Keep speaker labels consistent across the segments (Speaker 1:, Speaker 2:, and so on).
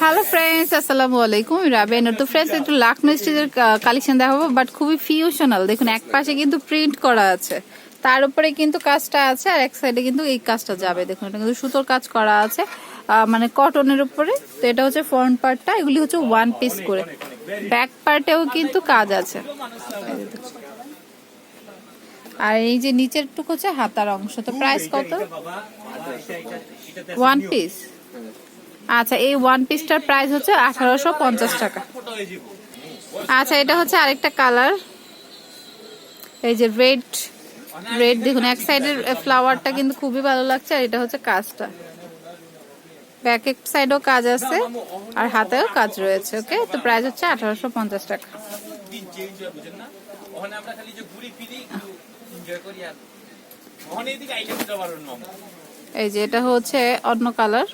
Speaker 1: Hello friends আসসালামু আলাইকুম রাবেন তো ফ্রেন্ডস একটু লাকনো স্টিচের কালেকশন দেখাবো বাট খুবই ফিউশনাল দেখুন, এক পাশে কিন্তু প্রিন্ট করা আছে। তার উপরে কিন্তু কাজটা আছে, আর এক সাইডে কিন্তু এই কাজটা যাবে। দেখুন, এটা কিন্তু সুতোর কাজ করা আছে মানে কটনের উপরে। তো এটা হচ্ছে ফ্রন্ট পার্টটা এগুলি হচ্ছে ওয়ান পিস করে। ব্যাক পার্টেও কিন্তু কাজ আছে। আর এই যে নিচের টুকু হচ্ছে হাতার অংশ। তো প্রাইস কত? ওয়ান পিস আচ্ছা এই ওয়ান পিসটার প্রাইস হচ্ছে আঠারোশো পঞ্চাশ টাকা। আচ্ছা এটা হচ্ছে আরেকটা কালার এই যে রেড রেড দেখুন, এক সাইডের ফ্লাওয়ারটা কিন্তু খুবই ভালো লাগছে, আর এটা হচ্ছে কাজটা। ব্যাক এক সাইডেও কাজ আছে, আর হাতেও কাজ রয়েছে ওকে তো প্রাইস হচ্ছে আঠারোশো পঞ্চাশ টাকা। এই যে এটা হচ্ছে অন্য কালার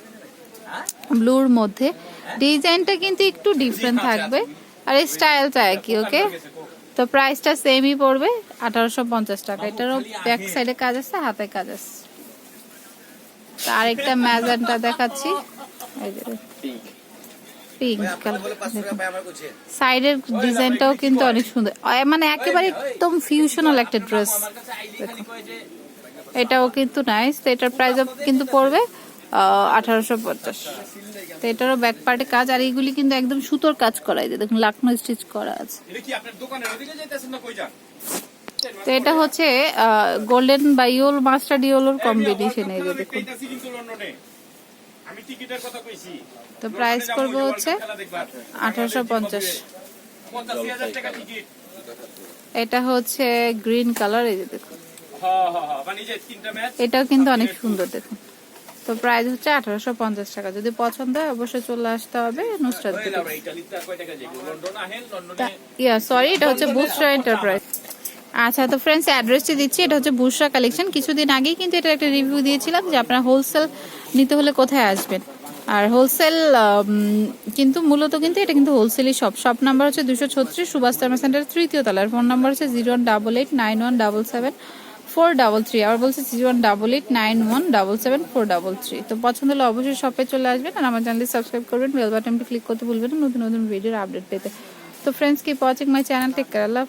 Speaker 1: ব্লুর মধ্যে। ডিজাইনটা কিন্তু একটু ডিফারেন্ট থাকবে। আর স্টাইলটা একই ওকে তো প্রাইসটা সেমই পড়বে, আঠারোশো পঞ্চাশ টাকা। এটারও ব্যাক সাইডে কাজ আছে, হাতে কাজ আছে। তো আরেকটা ম্যাজেন্টা দেখাচ্ছি। সাইডের ডিজাইনটাও কিন্তু অনেক সুন্দর। মানে একেবারে একদম ফিউশনাল একটা ড্রেস এটাও কিন্তু নাইস এটার প্রাইস কিন্তু পড়বে। আঠারোশো পঞ্চাশ। তো এটারও ব্যাক পার্টে কাজ আর এইগুলি কিন্তু একদম সুতোর কাজ করা এই যে দেখুন লাকনো স্টিচ করা আছে। তো এটা হচ্ছে গোল্ডেন বা ইয়োল মাস্টার্ড ইয়োলোর কম্বিনেশন এই যে দেখুন।
Speaker 2: তো
Speaker 1: প্রাইস করবে হচ্ছে আঠারোশো পঞ্চাশ। এটা হচ্ছে গ্রিন কালার এই যে দেখুন।
Speaker 2: হ্যাঁ হ্যাঁ হ্যাঁ মানে
Speaker 1: এটাও কিন্তু অনেক সুন্দর দেখুন। তো প্রাইস হচ্ছে আঠারোশো পঞ্চাশ টাকা। যদি পছন্দ হয় অবশ্যই চলে আসতে হবে নুসরাত ইয়া সরি এটা হচ্ছে বুসরা এন্টারপ্রাইজ আচ্ছা তো ফ্রেন্ডস অ্যাড্রেসটি দিচ্ছি। এটা হচ্ছে বুসরা কালেকশন কিছুদিন আগেই কিন্তু এটা একটা রিভিউ দিয়েছিলাম যে আপনার হোলসেল নিতে হলে কোথায় আসবেন। আর হোলসেল কিন্তু মূলত কিন্তু এটা কিন্তু হোলসেলই শপ শপ নাম্বার হচ্ছে দুশো ছত্রিশ সুভাষ থার্মা সেন্টার তৃতীয় তলার। ফোন নাম্বার হচ্ছে zero one double eight nine one double seven four double three আবার বলছে zero one double eight nine one double seven four double three তো পছন্দ হলে অবশ্যই শপে চলে আসবেন আর আমার চ্যানেলটি সাবস্ক্রাইব করবেন বেল বাটনটি ক্লিক করতে ভুলবেন না, নতুন নতুন ভিডিওর আপডেট পেতে। তো friends keep watching my channel take care Allah